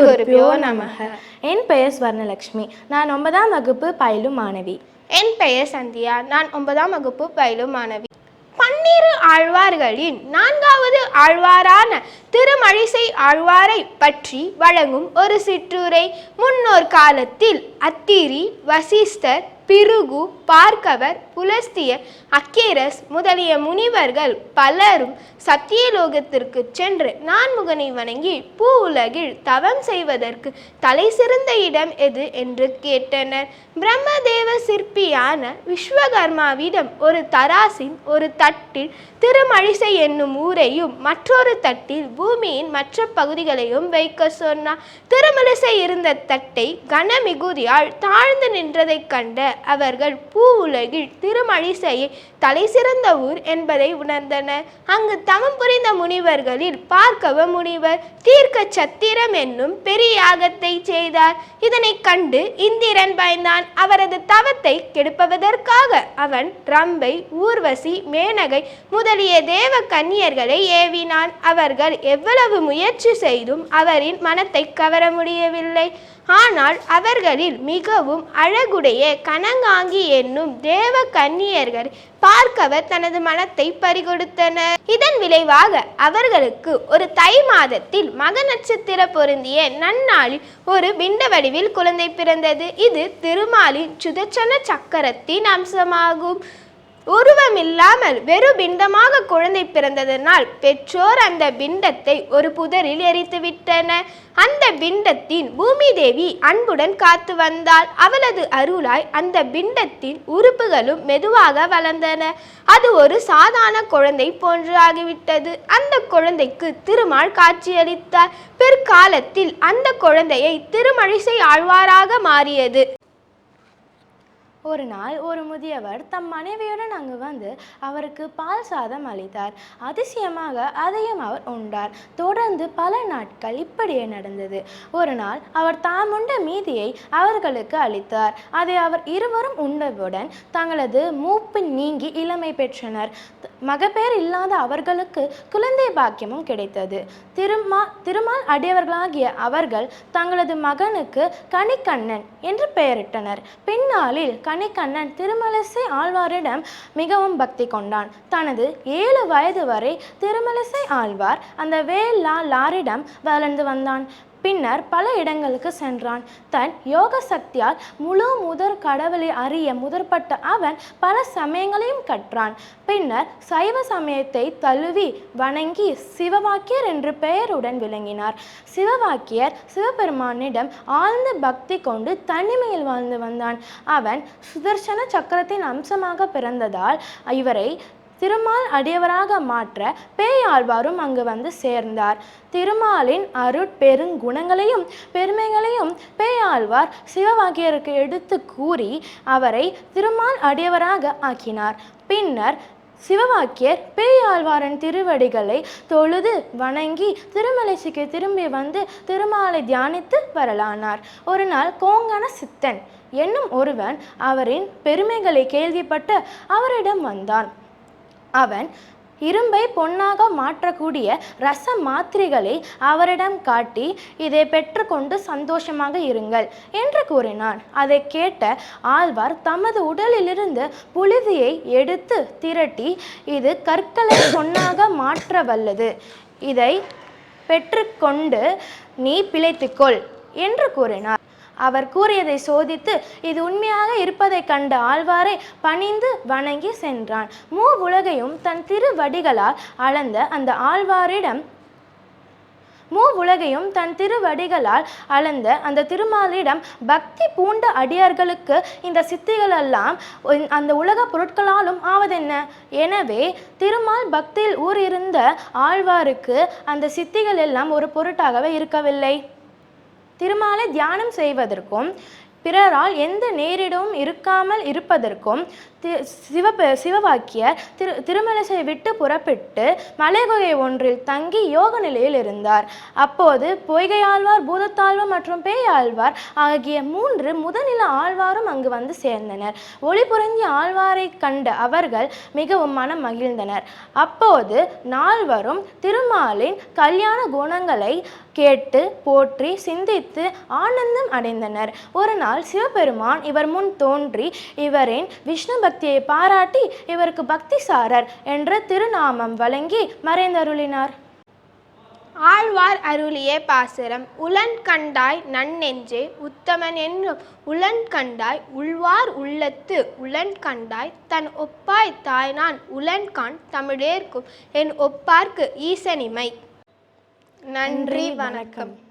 குருபியோ நமக. என் பெயர் ஸ்வர்ணலக்ஷ்மி. நான் ஒன்பதாம் வகுப்பு பயிலும் மாணவி. என் பெயர் சந்தியா. நான் ஒன்பதாம் வகுப்பு பயிலும் மாணவி. பன்னிரு ஆழ்வார்களின் நான்காவது ஆழ்வாரான திருமழிசை ஆழ்வாரை பற்றி வழங்கும் ஒரு சிற்றுரை. முன்னோர் காலத்தில் அத்திரி வசிஷ்டர் பிருகு பார்க்கவர் புலஸ்தியர் அக்கேரஸ் முதலிய முனிவர்கள் பலரும் சத்தியலோகத்திற்கு சென்று நான்முகனை வணங்கி பூ உலகில் தவம் செய்வதற்கு தலை சிறந்த இடம் எது என்று கேட்டனர். பிரம்மதேவ சிற்பியான விஸ்வகர்மாவிடம் ஒரு தராசின் ஒரு தட்டில் திருமழிசை என்னும் ஊரையும் மற்றொரு தட்டில் பூமியின் மற்ற பகுதிகளையும் வைக்க சொன்னார். திருமழிசை இருந்த தட்டை கனமிகுதியால் தாழ்ந்து நின்றதைக் கண்ட அவர்கள் பூ உலகில் திருமழிசையை தலை சிறந்த ஊர் என்பதை உணர்ந்தனர். அங்கு தவம் புரிந்த முனிவர்களில் பார்க்கவ முனிவர் தீர்க்க சத்திரம் என்னும் பெரிய யாகத்தை செய்தார். இதனை கண்டு இந்திரன் பயந்தான். அவரது தவத்தை கெடுப்பதற்காக அவன் ரம்பை ஊர்வசி மேனகை முதலிய தேவ கன்னியர்களை ஏவினான். அவர்கள் எவ்வளவு முயற்சி செய்தும் அவரின் மனத்தை கவர முடியவில்லை. ஆனால் அவர்களில் மிகவும் அழகுடைய கனங்காங்கி என்னும் தேவ கன்னியர்கள் பார்க்கவர் தனது மனத்தை பறிகொடுத்தனர். இதன் விளைவாக அவர்களுக்கு ஒரு தை மாதத்தில் மக நட்சத்திர பொருந்திய நன்னாளில் ஒரு பிண்ட வடிவில் குழந்தை பிறந்தது. இது திருமாலின் சுதர்சன சக்கரத்தின் அம்சமாகும். உருவமில்லாமல் வெறும் பிண்டமாக குழந்தை பிறந்ததனால் பெற்றோர் அந்த பிண்டத்தை ஒரு புதரில் எரித்துவிட்டனர் அந்த பிண்டத்தின் பூமி தேவி அன்புடன் காத்து வந்தாள். அவளது அருளாய் அந்த பிண்டத்தின் உறுப்புகளும் மெதுவாக வளர்ந்தன. அது ஒரு சாதாரண குழந்தை போன்று ஆகிவிட்டது. அந்த குழந்தைக்கு திருமால் காட்சியளித்தார். பிற்காலத்தில் அந்த குழந்தையை திருமழிசை ஆழ்வாராக மாறியது. ஒரு நாள் ஒரு முதியவர் தம் மனைவியுடன் அங்கு வந்து அவருக்கு பால் சாதம் அளித்தார். அதிசயமாக அதையும் அவர் உண்டார். தொடர்ந்து பல நாட்கள் இப்படியே நடந்தது. ஒரு நாள் அவர் தாம் உண்ட மீதியை அவர்களுக்கு அளித்தார். அதை அவர் இருவரும் உண்டவுடன் தங்களது மூப்பு நீங்கி இளமை பெற்றனர். மகப்பேர் இல்லாத அவர்களுக்கு குழந்தை பாக்கியமும் கிடைத்தது. திருமா திருமால் அடியவர்களாகிய அவர்கள் தங்களது மகனுக்கு கனிக்கண்ணன் என்று பெயரிட்டனர். பின்னாளில் மணிக்கண்ணன் திருமலிசை ஆழ்வாரிடம் மிகவும் பக்தி கொண்டான். தனது ஏழு வயது வரை திருமலிசை ஆழ்வார் அந்த வேலா லாரிடம் வளர்ந்து வந்தான். பின்னர் பல இடங்களுக்கு சென்றான். தன் யோக சக்தியால் முழு முதற் கடவுளை அறிய முதற்பட்ட அவன் பல சமயங்களையும் கற்றான். பின்னர் சைவ சமயத்தை தழுவி வணங்கி சிவவாக்கியர் என்று பெயருடன் விளங்கினார். சிவவாக்கியர் சிவபெருமானிடம் ஆழ்ந்த பக்தி கொண்டு தனிமையில் வாழ்ந்து வந்தான். அவன் சுதர்சன சக்கரத்தின் அம்சமாக பிறந்ததால் இவரை திருமால் அடியவராக மாற்ற பேயாழ்வாரும் அங்கு வந்து சேர்ந்தார். திருமாலின் அருட்பெருங்குணங்களையும் பெருமைகளையும் பேயாழ்வார் சிவவாக்கியருக்கு எடுத்து கூறி அவரை திருமால் அடியவராக ஆக்கினார். பின்னர் சிவவாக்கியர் பேயாழ்வாரின் திருவடிகளை தொழுது வணங்கி திருமலைசிக்கு திரும்பி வந்து திருமாலை தியானித்து வரலானார். ஒரு நாள் கோங்கண சித்தன் என்னும் ஒருவன் அவரின் பெருமைகளை கேள்விப்பட்டு அவரிடம் வந்தான். அவன் இரும்பை பொன்னாக மாற்றக்கூடிய ரச மாத்திரைகளை அவரிடம் காட்டி இதை பெற்றுக்கொண்டு சந்தோஷமாக இருங்கள் என்று கூறினான். அதை கேட்ட ஆழ்வார் தமது உடலிலிருந்து புழுதியை எடுத்து திரட்டி இது கற்களை பொன்னாக மாற்ற வல்லது இதை பெற்றுக்கொண்டு நீ பிழைத்துக்கொள் என்று கூறினார். அவர் கூறியதை சோதித்து இது உண்மையாக இருப்பதைக் கண்ட ஆழ்வாரை பணிந்து வணங்கி சென்றான். மூ உலகையும் தன் திருவடிகளால் அளந்த அந்த ஆழ்வாரிடம் மூ உலகையும் தன் திருவடிகளால் அளந்த அந்த திருமாலிடம் பக்தி பூண்ட அடியார்களுக்கு இந்த சித்திகளெல்லாம் அந்த உலக பொருட்களாலும் ஆவதென்ன? எனவே திருமால் பக்தியில் ஊறிருந்த ஆழ்வாருக்கு அந்த சித்திகள் எல்லாம் ஒரு பொருட்டாகவே இருக்கவில்லை. திருமாலை தியானம் செய்வதற்கும் பிறரால் எந்த நேரிடமும் இருக்காமல் இருப்பதற்கும் தி- சிவப சிவவாக்கியர் திரு திருமலசை விட்டு புறப்பட்டு மலைகுகை ஒன்றில் தங்கி யோக நிலையில் இருந்தார். அப்போது பொய்கையாழ்வார் பூதத்தாழ்வார் மற்றும் பேயாழ்வார் ஆகிய மூன்று முதநில ஆழ்வாரும் அங்கு வந்து சேர்ந்தனர். ஒளி புரிந்திய ஆழ்வாரை கண்ட அவர்கள் மிகவும் மனம் மகிழ்ந்தனர். அப்போது நால்வரும் திருமாலின் கல்யாண குணங்களை கேட்டு போற்றி சிந்தித்து ஆனந்தம் அடைந்தனர். ஒரு நாள் சிவபெருமான் இவர் முன் தோன்றி இவரின் விஷ்ணு பக்தியை பாராட்டி இவருக்கு பக்திசாரர் என்ற திருநாமம் வழங்கி மறைந்தருளினார். ஆழ்வார் அருளிய பாசுரம் உளன் கண்டாய் நன்னெஞ்சே உத்தமன் என்னும் உளன் கண்டாய் உள்வார் உள்ளத்து உளன் கண்டாய் தன் ஒப்பாய் தாய்நான் உளன்கான் தமிழேற்கும் என் ஒப்பார்க்கு ஈசனிமை. நன்றி வணக்கம்.